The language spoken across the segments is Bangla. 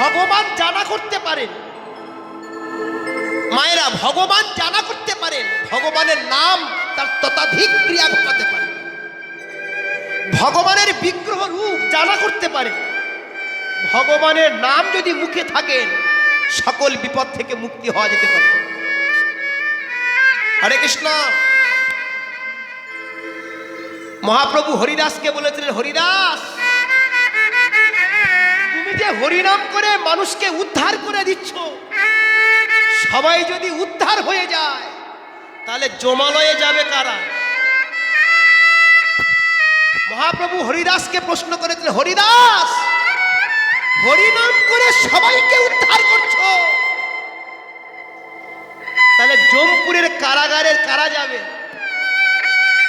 ভগবান জানা করতে পারেন। মায়েরা ভগবান জানা করতে পারেন। ভগবানের নাম তার ততাধিক ক্রিয়া ঘটাতে পারে। ভগবানের বিগ্রহ রূপ জানা করতে পারে। ভগবানের নাম যদি মুখে থাকেন সকল বিপদ থেকে মুক্তি হওয়া যেতে পারে। হরে কৃষ্ণ। মহাপ্রভু হরিদাসকে বলেছিলেন, হরিদাস যে হরিনাম করে মানুষকে উদ্ধার করে দিচ্ছ, সবাই যদি উদ্ধার হয়ে যায়, তাহলে জমালয়ে যাবে কারা? মহাপ্রভু হরিদাসকে প্রশ্ন করেছিলেন, হরিদাস, হরিনাম করে সবাইকে উদ্ধার করছ? তাহলে জমপুরের কারাগারের কারা যাবে?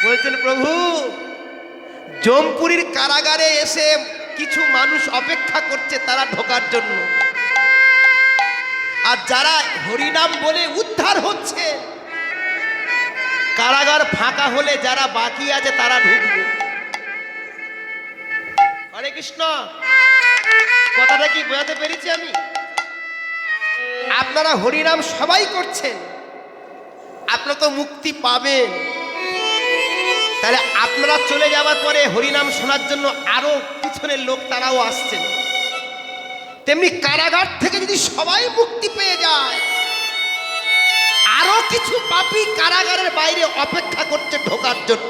বলছেন, প্রভু, জমপুরীর কারাগারে এসে কিছু মানুষ অপেক্ষা করছে তারা ঢোকার জন্য। আর যারা হরিনাম বলে উদ্ধার হচ্ছে, কারাগার ফাঁকা হলে যারা বাকি আছে তারা ঢুকবে। হরে কৃষ্ণ, কথাটা কি বোঝাতে পেরেছি আমি? আপনারা হরিনাম সবাই করছেন, আপনারা তো মুক্তি পাবেন। তাহলে আপনারা চলে যাওয়ার পরে হরিনাম শোনার জন্য আরও পিছনের লোক তারাও আসছেন। তেমনি কারাগার থেকে যদি সবাই মুক্তি পেয়ে যায়, আরও কিছু পাপি কারাগারের বাইরে অপেক্ষা করছে ঢোকার জন্য।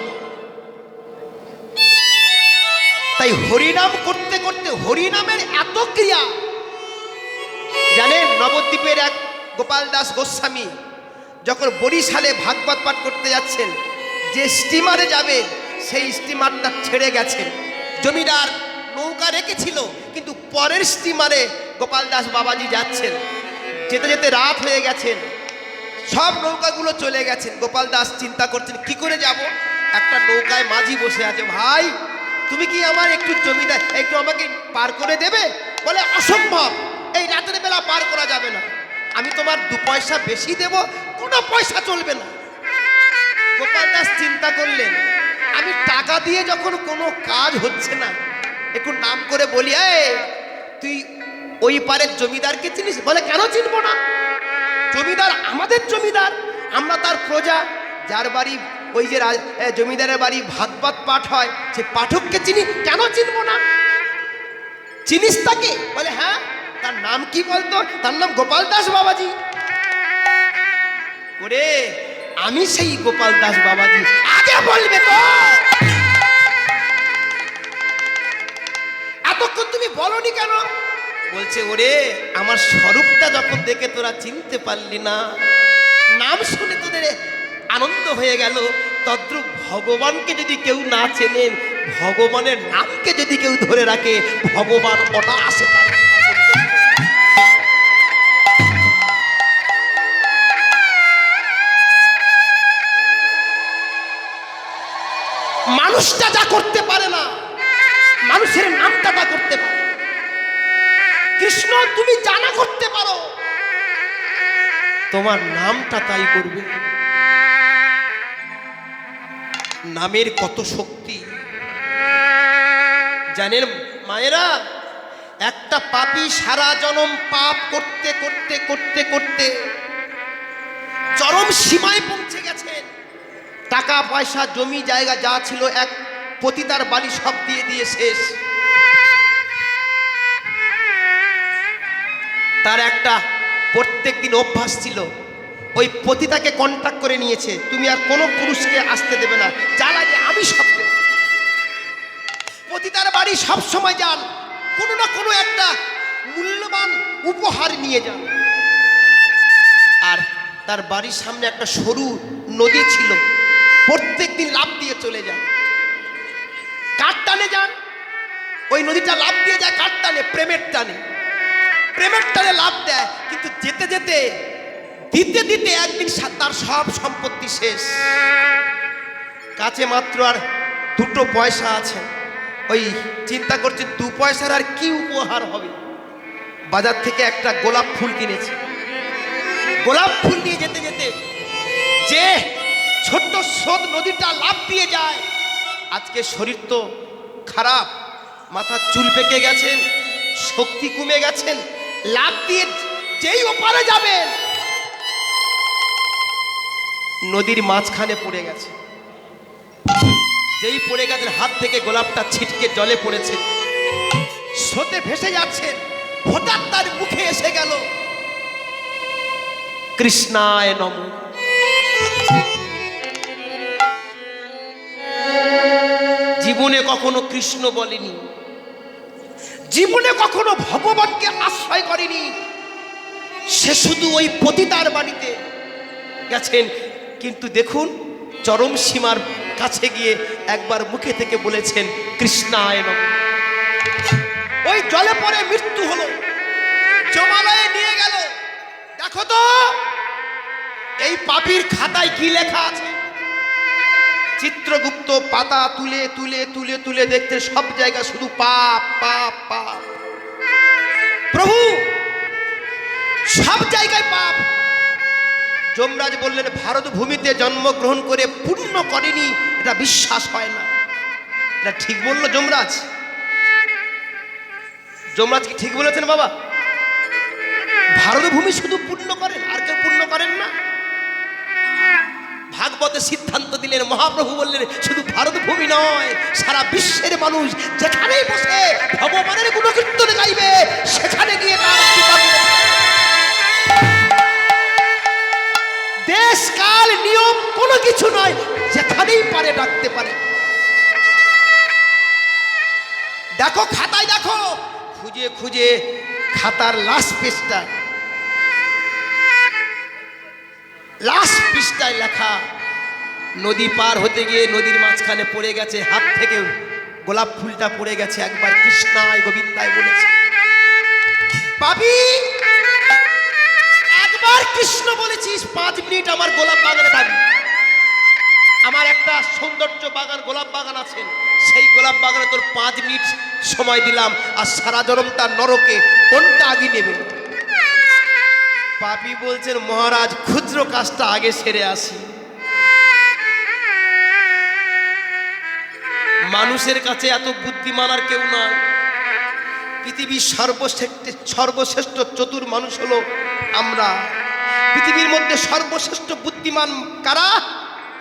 তাই হরিনাম করতে করতে হরিনামের এত ক্রিয়া। জানেন নবদ্বীপের এক গোপাল দাস গোস্বামী যখন বরিশালে ভাগবত পাঠ করতে যাচ্ছেন যে স্টিমারে যাবে, সেই স্টিমারটা ছেড়ে গেছেন জমিদার নৌকা রেখেছিল, কিন্তু পরের স্টিমারে গোপাল দাস বাবাজি যাচ্ছেন। যেতে যেতে রাত হয়ে গেছেন সব নৌকাগুলো চলে গেছেন গোপাল দাস চিন্তা করছেন, কি করে যাব? একটা নৌকায় মাঝি বসে আছে, ভাই, তুমি কি আমার একটু জমিদার, একটু আমাকে পার করে দেবে? বলে, অসম্ভব! এই রাতের বেলা পার করা যাবে না। আমি তোমার দু পয়সা বেশি দেব, কোনো পয়সা চলবে না। গোপাল দাস চিন্তা করলেন, আমি টাকা দিয়ে যখন কোনো কাজ হচ্ছে না, একটু নাম করে বলি তুই ওই পারের জমিদারকে চিনিস? বলে, কেন চিনবো না? জমিদার আমাদের জমিদার, আমরা তার প্রজা, যার বাড়ি ওই যে জমিদারের বাড়ি ভাত ভাত পাঠ হয়, সে পাঠককে চিনি, কেন চিনবো না? চিনিস তাকে? বলে হ্যাঁ তার নাম কি বলতো? তার নাম গোপাল দাস বাবাজি। ওরে আমি সেই গোপাল দাস বাবাজি। আগে বলবে তো। এতক্ষণ তুমি বলনি কেন? বলছে, ওরে, আমার স্বরূপটা যখন দেখে তোরা চিনতে পারলি না, নাম শুনে তোদের আনন্দ হয়ে গেল। তদ্রুপ ভগবানকে যদি কেউ না চেনেন, ভগবানের নামকে যদি কেউ ধরে রাখে, ভগবান অনায়াসে তার কৃপা মানুষটা যা করতে পারে না, মানুষের নামটা তা করতে পারে। কৃষ্ণ, তুমি জানা করতে পারো, তোমার নামটা তাই করবে। নামের কত শক্তি। জানেন মায়েরা, একটা পাপী সারা জনম পাপ করতে করতে করতে করতে, চরম সীমায় পৌঁছে গেছেন টাকা, পয়সা, জমি, জায়গা যা ছিল এক পতিতার বাড়ি সব দিয়ে দিয়ে শেষ। তার একটা প্রত্যেক দিন অভ্যাস ছিল, ওই পতিতাকে কন্ট্যাক্ট করে নিয়েছে, তুমি আর কোনো পুরুষকে আসতে দেবে না যা লাগে আমি সব দেব। পতিতার বাড়ি সব সময় যান, কোনো না কোনো একটা মূল্যবান উপহার নিয়ে যান। আর তার বাড়ির সামনে একটা সরু নদী ছিল প্রত্যেক দিন লাভ দিয়ে চলে যান কাঠ টানে যান? ওই নদীটা লাভ দিয়ে যায় কাঠ টানে? প্রেমের টানে। প্রেমের টানে লাভ দেয়, কিন্তু যেতে যেতে, দিতে দিতে একদিন তার সব সম্পত্তি শেষ। কাছে মাত্র আর দুটো পয়সা আছে। ওই চিন্তা করছে দু পয়সার আর কি উপহার হবে? বাজার থেকে একটা গোলাপ ফুল কিনেছে। গোলাপ ফুল নিয়ে যেতে যেতে যে ছোট্ট স্রোত নদীটা লাভ দিয়ে যায়। আজকে শরীর তো খারাপ মাথার চুল পেকে গেছেন, শক্তি কমে গেছেন লাভ দিয়ে যেই ওপারে যাবেন। নদীর মাঝখানে পড়ে গেছে। যেই পড়ে গেছেন হাত থেকে গোলাপটা ছিটকে জলে পড়েছে। স্রোতে ভেসে যাচ্ছেন হঠাৎ তার মুখে এসে গেল। কৃষ্ণায় নম। জীবনে কখনো কৃষ্ণ বলেনি। জীবনে কখনো ভগবানকে আশ্রয় করেনি। সে শুধু ওই পতিতার বাড়িতে গেছেন। কিন্তু দেখুন, চরম সীমার কাছে গিয়ে একবার মুখে থেকে বলেছেন, কৃষ্ণায় নমঃ। ওই জলে পরে মৃত্যু হলো। জমালয়ে নিয়ে গেল। দেখো তো, এই পাপির খাতায় কি লেখা আছে? চিত্রগুপ্ত পাতা তুলে তুলে তুলে তুলে দেখতে সব জায়গা শুধু পাপ পাপ পাপ। প্রভু, সব জায়গায় পাপ। যমরাজ বললেন, ভারত ভূমিতে জন্মগ্রহণ করে পূর্ণ করেনি, এটা বিশ্বাস হয় না। এটা ঠিক বলল যমরাজ। যমরাজ কি ঠিক বলেছেন বাবা? ভারত ভূমি শুধু পূর্ণ করেন ভাগবতে সিদ্ধান্ত দিলেন, মহাপ্রভু বললেন, শুধু ভারত ভূমি নয়, সারা বিশ্বের মানুষ যেখানেই বসে ভগবানের গুণকীর্তন গাইবে, সেখানে গিয়ে। দেশ, কাল, নিয়ম কোনো কিছু নয়, যেখানেই পারে ডাকতে পারে দেখো খাতায় দেখো, খুঁজে খুঁজে খাতার লাস্ট পেজটা লাস্ট পৃষ্ঠায় লেখা নদী পার হতে গিয়ে নদীর মাঝখানে পড়ে গেছে, হাত থেকে গোলাপ ফুলটা পড়ে গেছে, একবার কৃষ্ণায়, গোবিন্দায় বলেছে। পাবি একবার কৃষ্ণ বলেছিস, পাঁচ মিনিট আমার গোলাপ বাগানে পাবি আমার একটা সৌন্দর্য বাগান, গোলাপ বাগান আছে। সেই গোলাপ বাগানে তোর পাঁচ মিনিট সময় দিলাম, আর সারা জনম তার নরকে কোনটা আগে নেবে? পাপি বলছেন, মহারাজ, ক্ষুদ্র কাজটা আগে সেরে আসি। মানুষের কাছে এত বুদ্ধিমান আর কেউ নয়। পৃথিবীর সর্বশ্রেষ্ঠ সর্বশ্রেষ্ঠ চতুর মানুষ হলো আমরা। পৃথিবীর মধ্যে সর্বশ্রেষ্ঠ বুদ্ধিমান কারা?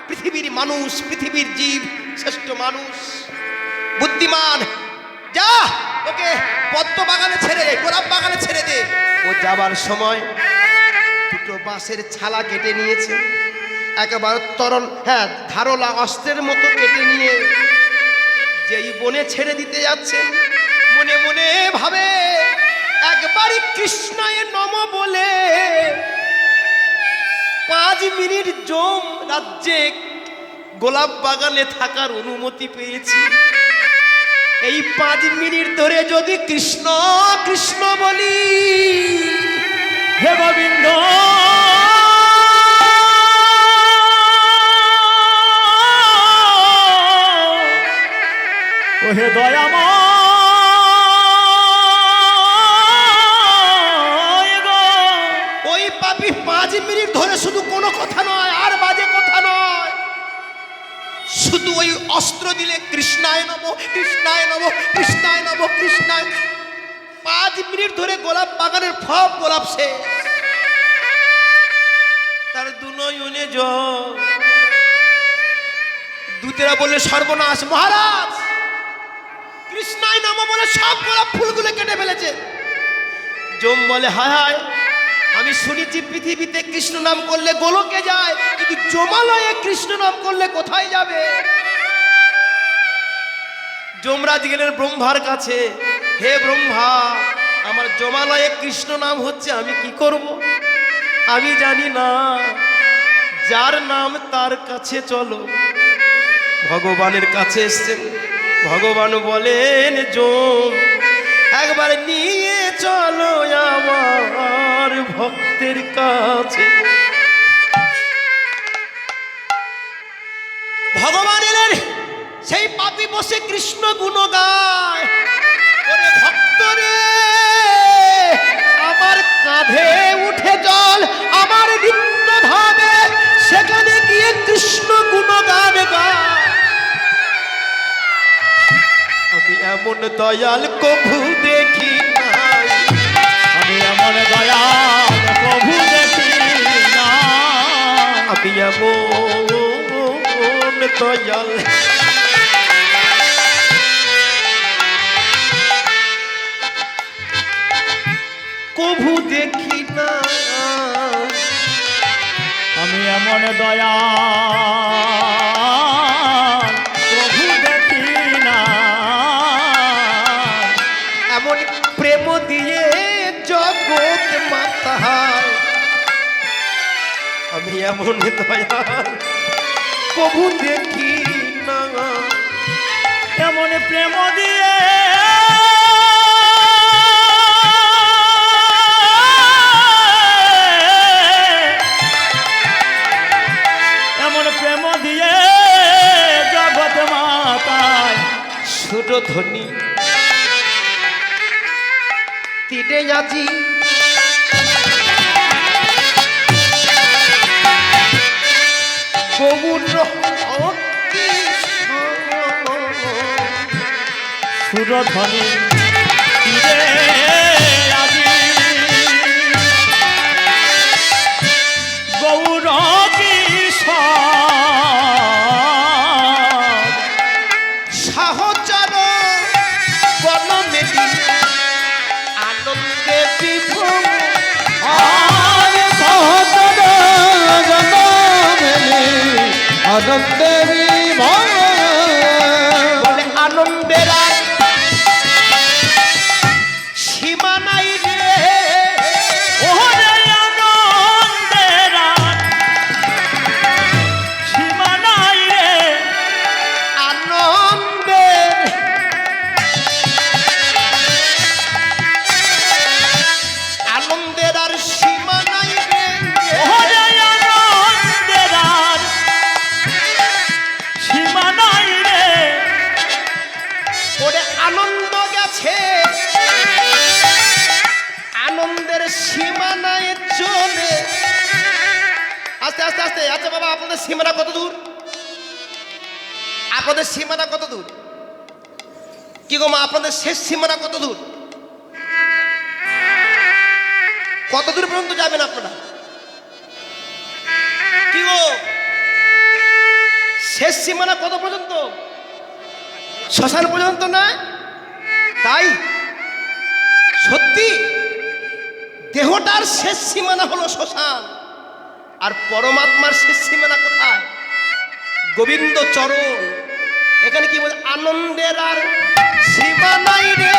পৃথিবীর মানুষ, পৃথিবীর জীব, শ্রেষ্ঠ মানুষ। বুদ্ধিমান, যা, ওকে পদ্ম বাগানে ছেড়ে দে, গোলাপ বাগানে ছেড়ে দে। ও যাবার সময় দুটো বাঁশের ছালা কেটে নিয়েছে। একেবারে তরল হ্যাঁ ধারলা অস্ত্রের মতো কেটে নিয়ে যেই বনে ছেড়ে দিতে যাচ্ছেন মনে মনে ভাবে, একবারই কৃষ্ণায় নম বলে, পাঁচ মিনিট জম রাজ্যে গোলাপ বাগানে থাকার অনুমতি পেয়েছি। এই পাঁচ মিনিট ধরে যদি কৃষ্ণ কৃষ্ণ বলি সব গোলাপ শেষ তার জল। দূতেরা বললে, সর্বনাশ, মহারাজ! কৃষ্ণায় নাম বলে সব গোলাপ ফুলগুলো কেটে ফেলেছে। জম বলে, হায় হায়, আমি শুনেছি পৃথিবীতে কৃষ্ণ নাম করলে গোলকে যায়, কিন্তু জমালয়ে কৃষ্ণ নাম করলে কোথায় যাবে? যমরাজ গেলেন ব্রহ্মার কাছে। হে ব্রহ্মা আমার জমালয়ে কৃষ্ণ নাম হচ্ছে, আমি কি করব? আমি জানি না। যার নাম তার কাছে চলো। ভগবানের কাছে এসছেন। ভগবান বলেন জম একবার নিয়ে চলো আমার ভক্তের কাছে। ভগবান এলেন, সেই পাপি বসে কৃষ্ণ গুণ গায় ভক্ত রে আমার কাঁধে উঠে জল আমার নিত্য ধামে সেখানে গিয়ে কৃষ্ণ আমি এমন দয়াল কভু দেখি আমি এমন দয়াল প্রভু দেখি না আমি এমন দয়াল কভু দেখি না। আমি এমন দয়াল প্রভু দেখি না। এমন প্রেম দিয়ে জগৎ মাতাল। আমি এমন দয়াল কভু দেখি না। এমন প্রেম দিয়ে সুরধ্বনি তীরে আজি গৌর সুরধ্বনি বলে কি গো মা, আপনাদের শেষ সীমানা কত দূর? কত দূর পর্যন্ত যাবেন আপনারা? কি গো? শেষ সীমানা কত পর্যন্ত? শ্মশান পর্যন্ত না? তাই? সত্যি? দেহটার শেষ সীমানা হলো শ্মশান। আর পরমাত্মার শেষ সীমানা কোথায়? গোবিন্দ চরণ। এখানে কি বলে? আনন্দের আর সীমা নাই রে।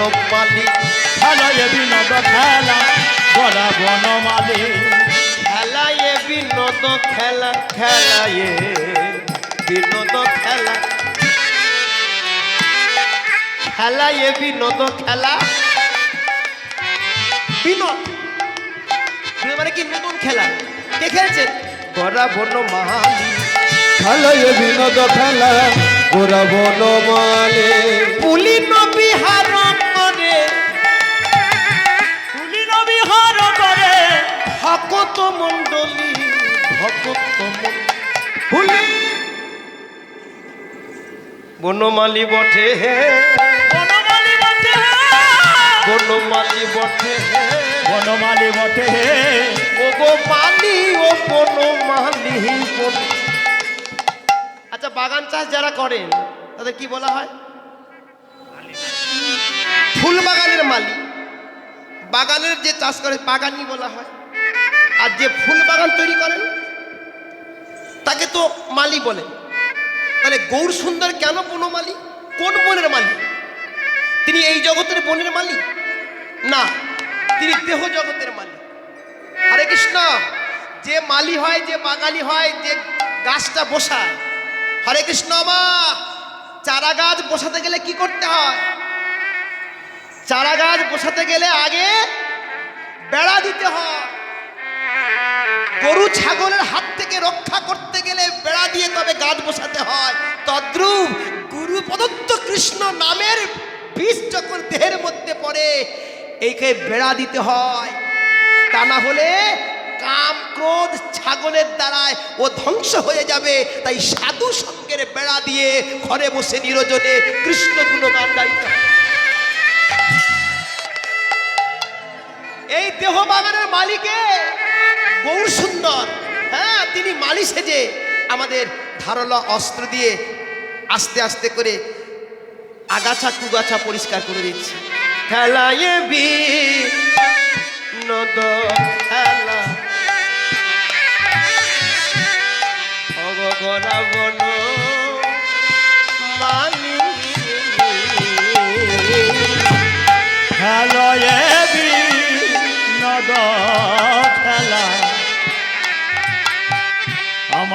করা বন মালিক খেলা এ বিনোদ খেলা বড় বনমালী। খেলা এ বিনোদ খেলা খেলা এ বিনোদ খেলা। খেলা এ বিনোদ খেলা। বিনোদ। মানে কি? নতুন খেলা। কে খেলছেন গড়া বন মালিক খেলায় বিনোদ খেলা গোরা বনমালে। পুলিন বনমালী বটে হে। বনমালী বটে বনমালী বটে হে। বনমালী বটে ও গো মালি ও বনমালী বন আচ্ছা বাগান চাষ যারা করেন তাদের কি বলা হয়? ফুল বাগানের মালি বাগানের যে চাষ করে বাগানই বলা হয়। আর যে ফুল বাগান তৈরি করেন তাকে তো মালি বলে। তাহলে গৌর সুন্দর কেন বনমালী কোন বনের মালি তিনি এই জগতের বনের মালি না, তিনি দেহ জগতের মালি হরে কৃষ্ণ, যে মালি হয়, যে বাঙালি হয়, যে গাছটা বসায়। হরে কৃষ্ণ মা, চারা গাছ বসাতে গেলে কি করতে হয়? চারা গাছ বসাতে গেলে আগে বেড়া দিতে হয়। গরু ছাগলের হাত থেকে রক্ষা করতে গেলে বেড়া দিয়ে তবে গাছ বসাতে হয়। তদ্রুপ গুরু প্রদত্ত কৃষ্ণ নামের বিষ যখন দেহের মধ্যে পড়ে এইকে বেড়া দিতে হয়। তা না হলে কাম ক্রোধ ছাগলের দ্বারায় ও ধ্বংস হয়ে যাবে। তাই সাধু সঙ্গের বেড়া দিয়ে ঘরে বসে নিরজনে কৃষ্ণ গুণগান গাইতে হয়। এই দেহ বাগানের মালিকে গৌর সুন্দর হ্যাঁ তিনি মালি সেজে আমাদের ধারলা অস্ত্র দিয়ে আস্তে আস্তে করে আগাছা কুগাছা পরিষ্কার করে দিচ্ছে। খেলায় নদ খেলা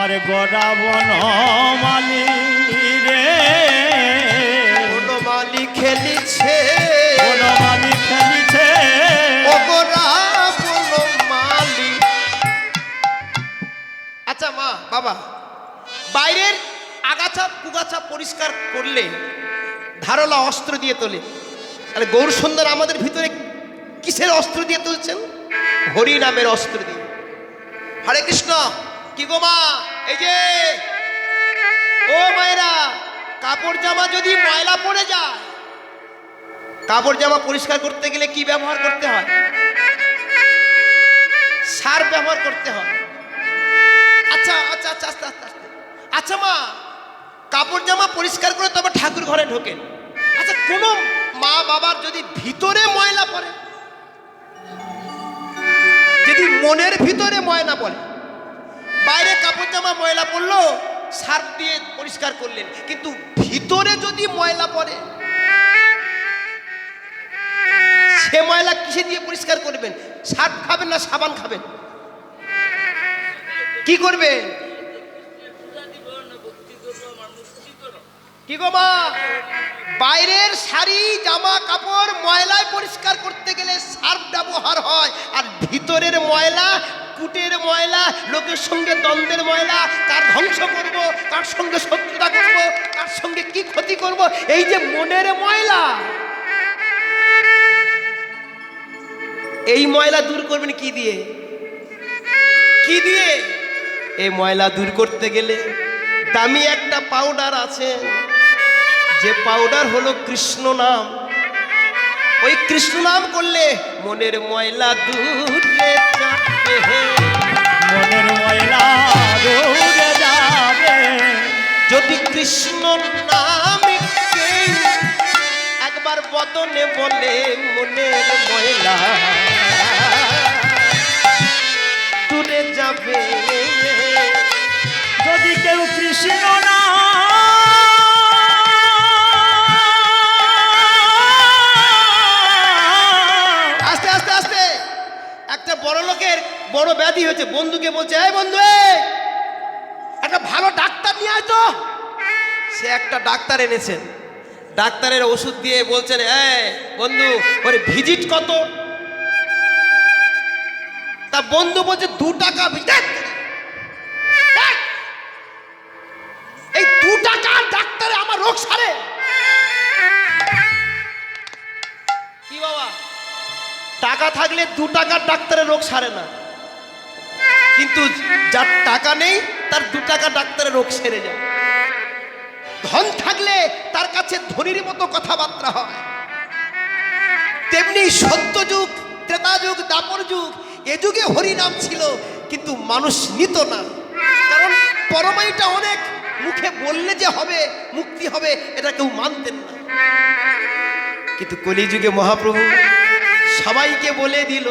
আমার গড়া বন মালি রে। বনমালি খেলিছে। বনমালি খেলিছে। বনমালি আচ্ছা মা বাবা বাইরের আগাছা কুগাছা পরিষ্কার করলে ধারলা অস্ত্র দিয়ে তোলে। তাহলে গৌর সুন্দর আমাদের ভিতরে কিসের অস্ত্র দিয়ে তুলছেন? হরি নামের অস্ত্র দিয়ে। হরে কৃষ্ণ কি গো মা? এই যে, ও মায়েরা, কাপড় জামা যদি ময়লা পড়ে যায়, কাপড় জামা পরিষ্কার করতে গেলে কি ব্যবহার করতে হয়? সার ব্যবহার করতে হয়। আচ্ছা আচ্ছা আচ্ছা আস্তে আস্তে আস্তে আচ্ছা মা, কাপড় জামা পরিষ্কার করে তবে ঠাকুর ঘরে ঢোকেন। আচ্ছা কোনো মা বাবার যদি ভিতরে ময়লা পড়ে, যদি মনের ভিতরে ময়লা পড়ে বাইরে কাপড় জামা, ময়লা পড়ল, সার্ফ দিয়ে পরিষ্কার করলেন। কিন্তু ভিতরে যদি ময়লা পড়ে, সে ময়লা কিসে দিয়ে পরিষ্কার করবেন? সার্ফ খাবেন না সাবান খাবেন? কি করবেন? কি গো মা? বাইরের শাড়ি, জামা, কাপড়, ময়লায় পরিষ্কার করতে গেলে সার্ফ ব্যবহার হয়, আর ভিতরের ময়লা কুটের ময়লা, লোকের সঙ্গে দ্বন্দ্বের ময়লা তার ধ্বংস করব তার সঙ্গে শত্রুতা করব তার সঙ্গে কি ক্ষতি করব, এই যে মনের ময়লা। এই ময়লা দূর করবেন কি দিয়ে? কি দিয়ে? এই ময়লা দূর করতে গেলে দামি একটা পাউডার আছে। যে পাউডার হলো কৃষ্ণ নাম। ওই কৃষ্ণ নাম করলে মনের ময়লা দূরে যদি কৃষ্ণ নাম একবার বদনে বলে মনের ময়লা, দূরে যাবে। যদি কেউ কৃষ্ণ না আস্তে আস্তে আস্তে। একটা বড় লোকের বড় ব্যাধি হয়েছে। বন্ধুকে বলছে, এই বন্ধু একটা ভালো ডাক্তার নিয়ে আয় তো। সে একটা ডাক্তার এনেছেন ডাক্তারের ওষুধ দিয়ে বলছেন, এই বন্ধু, ওরে ভিজিট কত? তা বন্ধু বলছে, দু টাকা ভিজিট এই দু টাকা ডাক্তারে আমার রোগ সারে। কি বাবা? টাকা থাকলে দু টাকার ডাক্তারের রোগ সারে না। কিন্তু যার টাকা নেই, তার দু টাকা ডাক্তারের রোগ সেরে যায়। ধন থাকলে তার কাছে ধনির মতো কথাবার্তা হয়। তেমনি সত্য যুগ, ত্রেতা যুগ, দাপর যুগ, এ যুগে হরিনাম ছিল, কিন্তু মানুষ নিত না। কারণ পরমাইটা অনেক, মুখে বললে যে হবে, মুক্তি হবে, এটা কেউ মানতেন না। কিন্তু কলিযুগে মহাপ্রভু সবাইকে বলে দিল,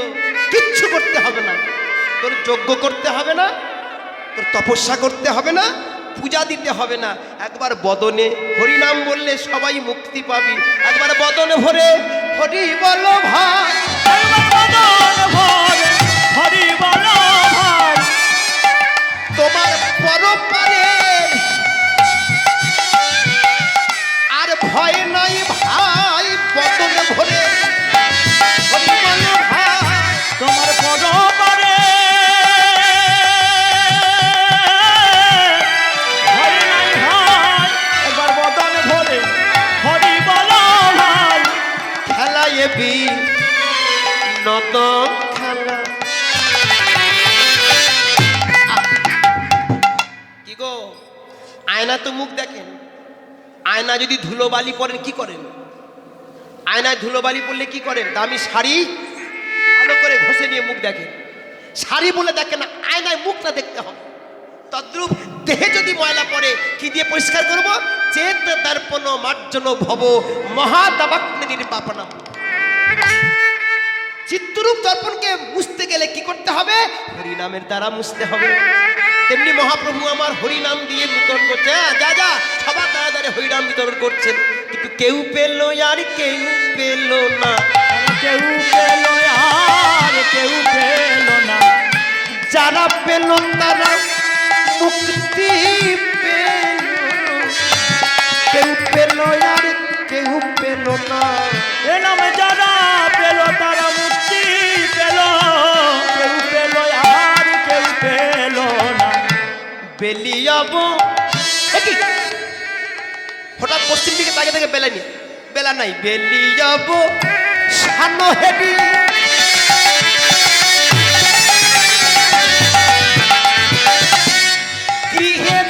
কিচ্ছু করতে হবে না। তোর যজ্ঞ করতে হবে না, তোর তপস্যা করতে হবে না, পূজা দিতে হবে না। একবার বদনে হরিনাম বললে সবাই মুক্তি পাবি। একবার বদনে ভরে হরি বল ভাই বদন ভর পরেন কি করেন? আয়নায় ধুলোবালি পড়লে কি করেন? দামি শাড়ি ভালো করে ঘষে নিয়ে মুখ দেখেন। শাড়ি বলে দেখেন না, আয়নায় মুখটা দেখতে হবে। তদ্রুপ দেহে যদি ময়লা পড়ে, কি দিয়ে পরিষ্কার করব? চেত দর্পণ মার্জন ভব মহাদাবাগ্নির নির্বাপনা চিত্তরূপ দর্পণকে মুছতে গেলে কি করতে হবে? হরিনামের দ্বারা মুছতে হবে। তেমনি মহাপ্রভু আমার হরিনাম দিয়ে বিতরণ করছে। হ্যাঁ, যা যা সবার দ্বারা দ্বারা হরিনাম বিতরণ করছেন। কিন্তু কেউ পেল আর কেউ পেল না। কেউ পেল আর কেউ পেল না। যারা পেল তারা মুক্তি পেল। কেউ পেল আর কেউ পেল না। বেলিয়াব একি হঠাৎ পশ্চিম দিকে তাকে থেকে বেলা নিয়ে বেলা নাই বেলিয়াব সানো হেবি। গৃহেতে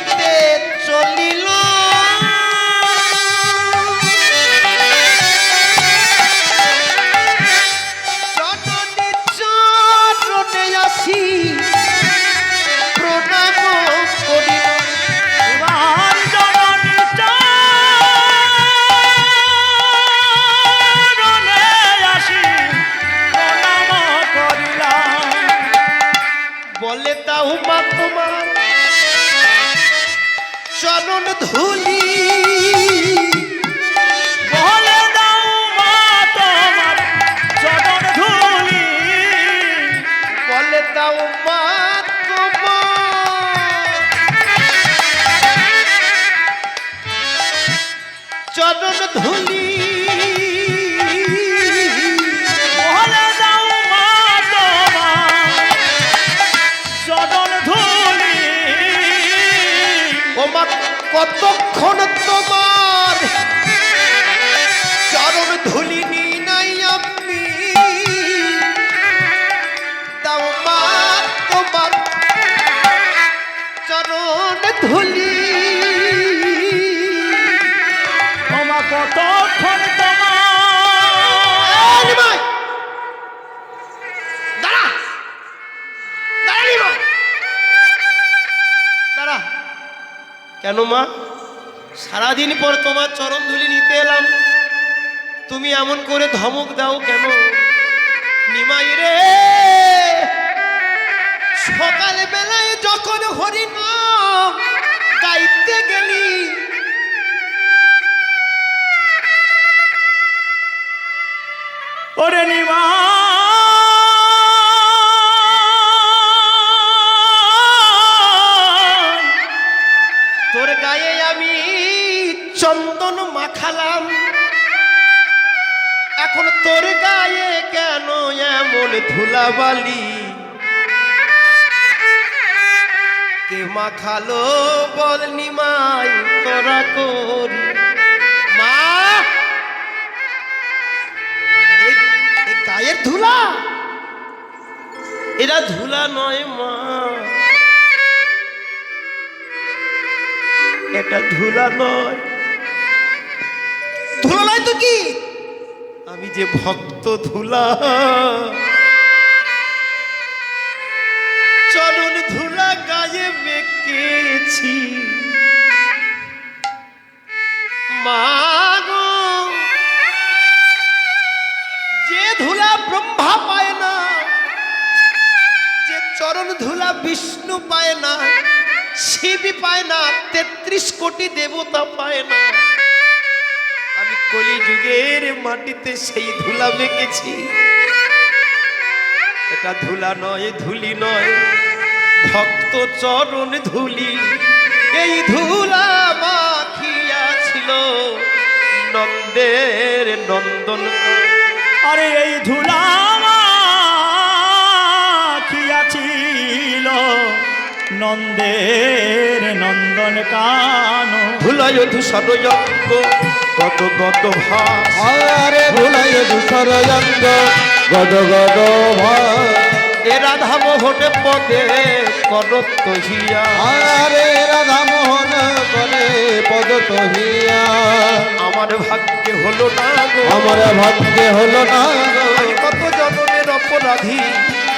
ধুলি বলে দাও মা তোমার চরণ ধুলি দাও মা কতক্ষণ কেন মা? সারাদিন পর তোমার চরণ ধুলি নিতে এলাম। তুমি এমন করে ধমক দাও কেন? নিমাই রে! সকাল বেলায় যখন হরিনাম গাইতে গেলি, ওরে নিমা গায়ে আমি চন্দন মাখালাম। এখন তোর গায়ে কেন এমন ধুলাবালি? কে মাখালো বল নিমাই তোরা করি। মা! গায়ের ধুলা? এরা ধুলা নয় মা। এটা ধুলা নয়। ধুলা নয় তো কি? আমি যে ভক্ত ধুলা চরণ ধুলা গায়ে মেকেছি মাগো যে ধুলা ব্রহ্মা পায় না যে চরণ ধুলা বিষ্ণু পায় না শিবই পায় না, তেত্রিশ কোটি দেবতা পায় না। আমি কলি যুগের মাটিতে সেই ধুলা মেকেছি এটা ধুলা নয়, ধুলি নয়, ভক্ত চরণ ধুলি। এই ধুলা মাখিয়া ছিল নন্দের নন্দন। আরে এই ধুলামা নন্দের নন্দন কানো। ধুলায় ধূসর অঙ্গ কত কত ভাস। আরে ভুলাই দুসর অঙ্গ গদ গদ ভাস। এ রাধা মোহনে পদে করত হিয়া। আরে রাধা মোহন করে পদ তহিয়া আমার ভাগ্যে হলো না গো। আমার ভাগ্যে হলো না কত জন্মের অপরাধী।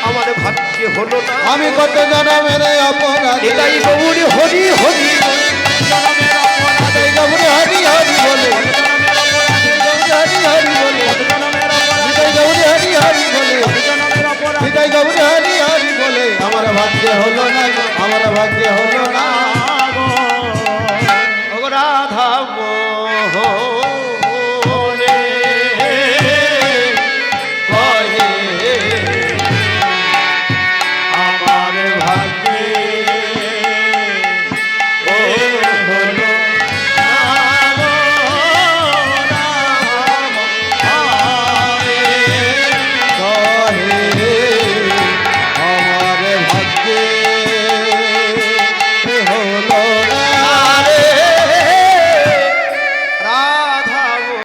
আমার ভাগ্যে হলো না। আমি কত জানা মেরে অপরাধ। এটাই গৌরী হরি হরি।